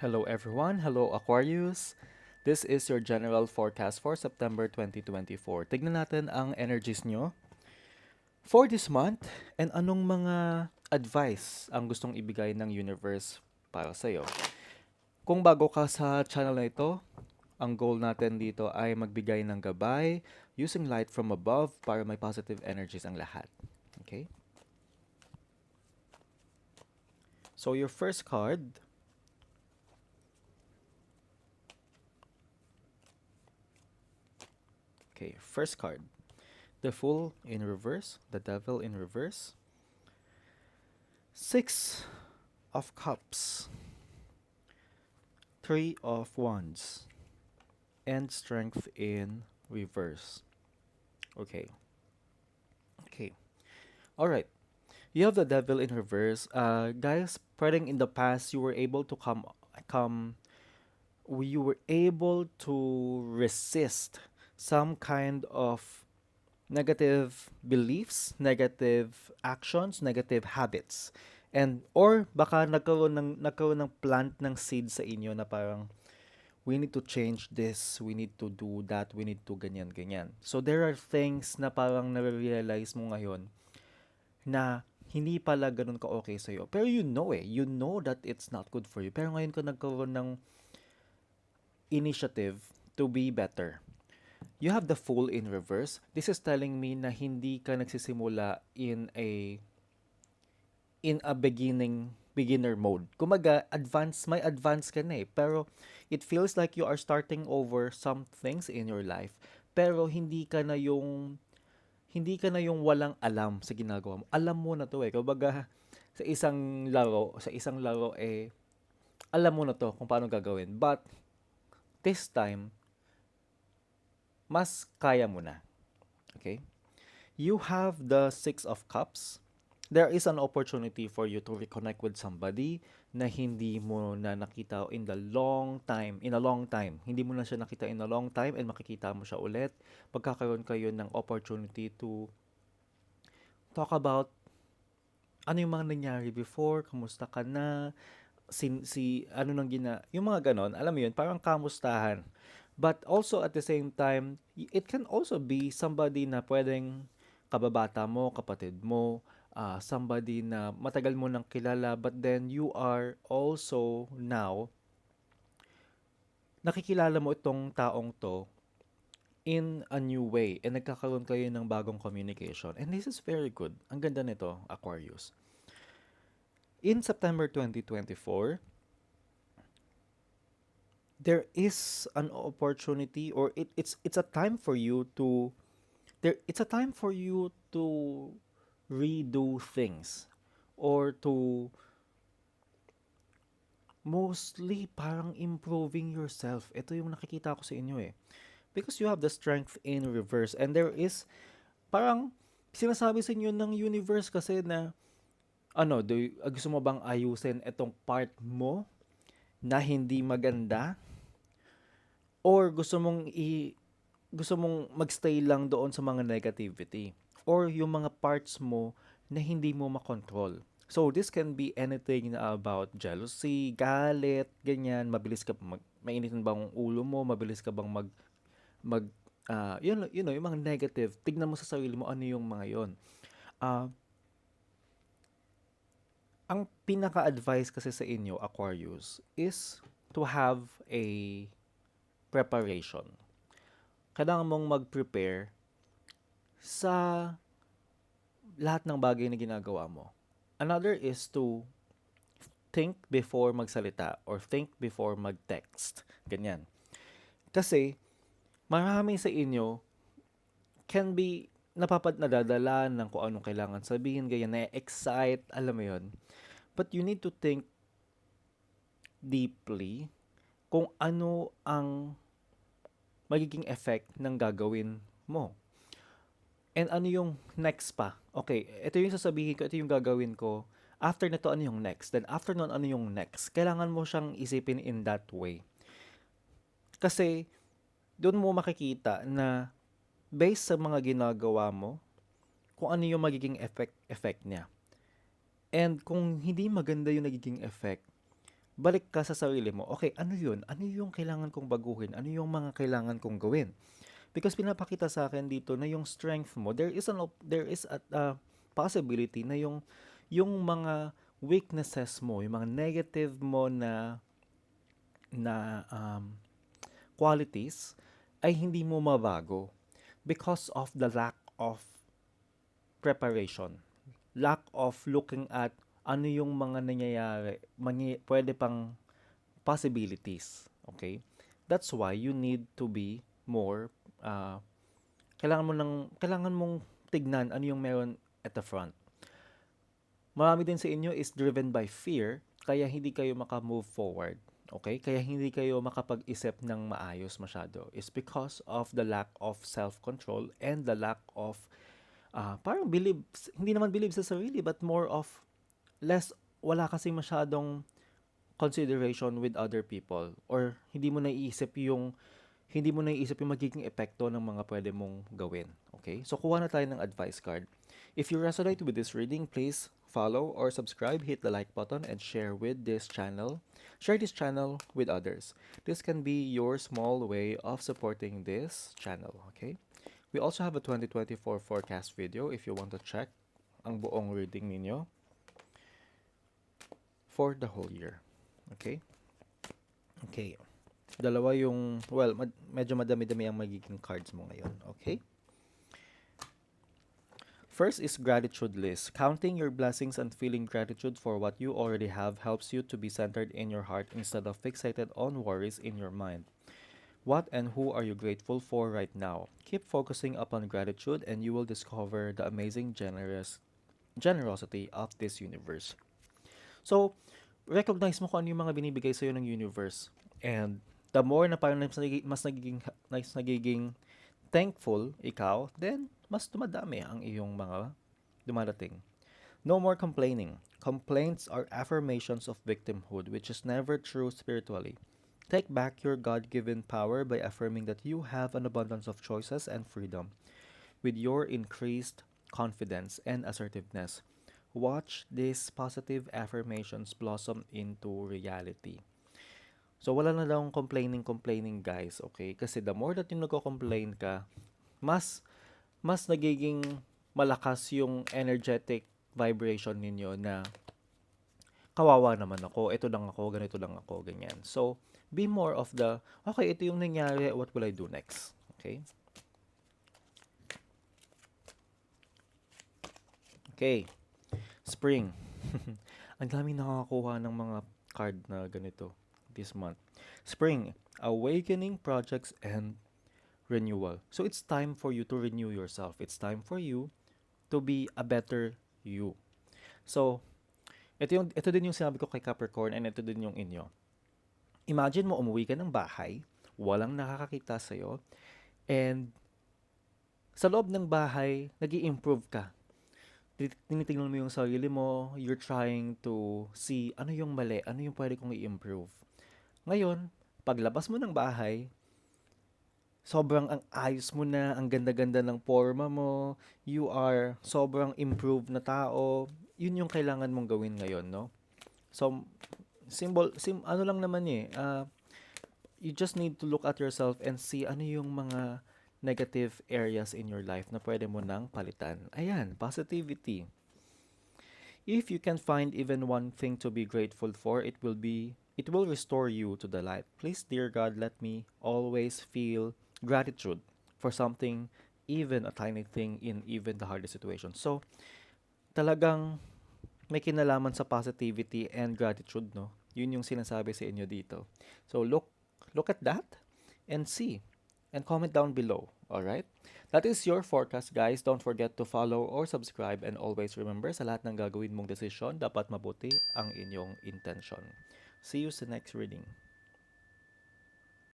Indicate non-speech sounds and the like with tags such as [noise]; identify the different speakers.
Speaker 1: Hello everyone. Hello Aquarius. This is your general forecast for September 2024. Tignan natin ang energies nyo for this month and anong mga advice ang gustong ibigay ng universe para sa iyo. Kung bago ka sa channel na ito, ang goal natin dito ay magbigay ng gabay using light from above para may positive energies ang lahat. Okay? So your first card Okay, first card. The Fool in reverse, the Devil in reverse. Six of Cups. Three of Wands. And Strength in reverse. Okay. Okay. Alright. You have the Devil in reverse. Uh, guys, pwedeng in the past you were able to come come you were able to resist some kind of negative beliefs, negative actions, negative habits. And or baka nagkaroon ng nagkaroon ng plant ng seed sa inyo na parang we need to change this, we need to do that, we need to ganyan ganyan. So there are things na parang na-realize mo ngayon na hindi pala ganun ka okay sa iyo. Pero you know eh, you know that it's not good for you. Pero ngayon ka nagkaroon ng initiative to be better you have the fool in reverse. This is telling me na hindi ka nagsisimula in a in a beginning beginner mode. Kumaga, advance, may advance ka na eh. Pero it feels like you are starting over some things in your life. Pero hindi ka na yung hindi ka na yung walang alam sa ginagawa mo. Alam mo na to eh. Kumbaga, sa isang laro, sa isang laro eh, alam mo na to kung paano gagawin. But, this time, mas kaya mo na. Okay? You have the Six of Cups. There is an opportunity for you to reconnect with somebody na hindi mo na nakita in the long time, in a long time. Hindi mo na siya nakita in a long time and makikita mo siya ulit. Pagkakaroon kayo ng opportunity to talk about ano yung mga nangyari before, kamusta ka na, si, si ano nang gina, yung mga ganon, alam mo yun, parang kamustahan. But also at the same time, it can also be somebody na pwedeng kababata mo, kapatid mo, uh, somebody na matagal mo nang kilala but then you are also now nakikilala mo itong taong to in a new way and nagkakaroon kayo ng bagong communication. And this is very good. Ang ganda nito, Aquarius. In September 2024, there is an opportunity or it, it's it's a time for you to there it's a time for you to redo things or to mostly parang improving yourself. Ito yung nakikita ko sa inyo eh. Because you have the strength in reverse and there is parang sinasabi sa inyo ng universe kasi na ano, do, gusto mo bang ayusin itong part mo na hindi maganda Or gusto mong i gusto mong magstay lang doon sa mga negativity or yung mga parts mo na hindi mo makontrol. So this can be anything na about jealousy, galit, ganyan, mabilis ka mag mainitin bang ulo mo, mabilis ka bang mag mag uh, yun, you know, yung mga negative, tignan mo sa sarili mo ano yung mga yon. Uh, ah, ang pinaka-advice kasi sa inyo, Aquarius, is to have a preparation. Kailangan mong mag-prepare sa lahat ng bagay na ginagawa mo. Another is to think before magsalita or think before mag-text. Ganyan. Kasi, marami sa inyo can be napapad nadadala ng kung anong kailangan sabihin, ganyan, na-excite, alam mo yon But you need to think deeply kung ano ang magiging effect ng gagawin mo. And ano yung next pa? Okay, ito yung sasabihin ko, ito yung gagawin ko. After nito, ano yung next? Then after nun, ano yung next? Kailangan mo siyang isipin in that way. Kasi, doon mo makikita na based sa mga ginagawa mo, kung ano yung magiging effect, effect niya. And kung hindi maganda yung nagiging effect, balik ka sa sarili mo. Okay, ano yun? Ano yung kailangan kong baguhin? Ano yung mga kailangan kong gawin? Because pinapakita sa akin dito na yung strength mo, there is an there is a uh, possibility na yung yung mga weaknesses mo, yung mga negative mo na na um, qualities ay hindi mo mabago because of the lack of preparation, lack of looking at ano yung mga nangyayari, mangy- pwede pang possibilities, okay? That's why you need to be more uh, kailangan mo ng kailangan mong tignan ano yung meron at the front. Marami din sa inyo is driven by fear, kaya hindi kayo maka-move forward. Okay? Kaya hindi kayo makapag-isip ng maayos masyado. It's because of the lack of self-control and the lack of uh, parang believe, hindi naman believe sa sarili, but more of less, wala kasi masyadong consideration with other people or hindi mo naiisip yung hindi mo naiisip yung magiging epekto ng mga pwede mong gawin. Okay? So, kuha na tayo ng advice card. If you resonate with this reading, please follow or subscribe, hit the like button, and share with this channel. Share this channel with others. This can be your small way of supporting this channel. Okay? We also have a 2024 forecast video if you want to check ang buong reading ninyo for the whole year. Okay? Okay. Dalawa yung, well, mad- medyo madami-dami ang magiging cards mo ngayon. Okay? First is gratitude list. Counting your blessings and feeling gratitude for what you already have helps you to be centered in your heart instead of fixated on worries in your mind. What and who are you grateful for right now? Keep focusing upon gratitude and you will discover the amazing generous generosity of this universe. So, recognize mo kung ano yung mga binibigay sa'yo ng universe. And the more na parang mas nagiging, mas nagiging, mas nagiging thankful ikaw, then mas dumadami ang iyong mga dumarating. No more complaining. Complaints are affirmations of victimhood, which is never true spiritually. Take back your God given power by affirming that you have an abundance of choices and freedom. With your increased confidence and assertiveness, watch these positive affirmations blossom into reality. So, wala na lang complaining, complaining, guys, okay? Kasi the more that yung nagko-complain ka, mas, mas nagiging malakas yung energetic vibration ninyo na kawawa naman ako, ito lang ako, ganito lang ako, ganyan. So, be more of the, okay, ito yung nangyari, what will I do next? Okay? Okay. Spring. [laughs] Ang daming nakakakuha ng mga card na ganito this month. Spring, awakening projects and renewal. So it's time for you to renew yourself. It's time for you to be a better you. So, ito, yung, ito din yung sinabi ko kay Capricorn and ito din yung inyo. Imagine mo umuwi ka ng bahay, walang nakakakita sa'yo, and sa loob ng bahay, nag improve ka. Tinitingnan mo yung sarili mo, you're trying to see ano yung mali, ano yung pwede kong i-improve. Ngayon, paglabas mo ng bahay, sobrang ang ayos mo na, ang ganda-ganda ng forma mo, you are sobrang improved na tao, yun yung kailangan mong gawin ngayon, no? So, symbol, sim, ano lang naman eh, uh, you just need to look at yourself and see ano yung mga negative areas in your life na pwede mo nang palitan. Ayan, positivity. If you can find even one thing to be grateful for, it will be it will restore you to the light. Please, dear God, let me always feel gratitude for something, even a tiny thing in even the hardest situation. So, talagang may kinalaman sa positivity and gratitude, no? Yun yung sinasabi sa inyo dito. So, look look at that and see and comment down below. All right? That is your forecast, guys. Don't forget to follow or subscribe and always remember sa lahat ng gagawin mong desisyon, dapat mabuti ang inyong intention. See you sa next reading.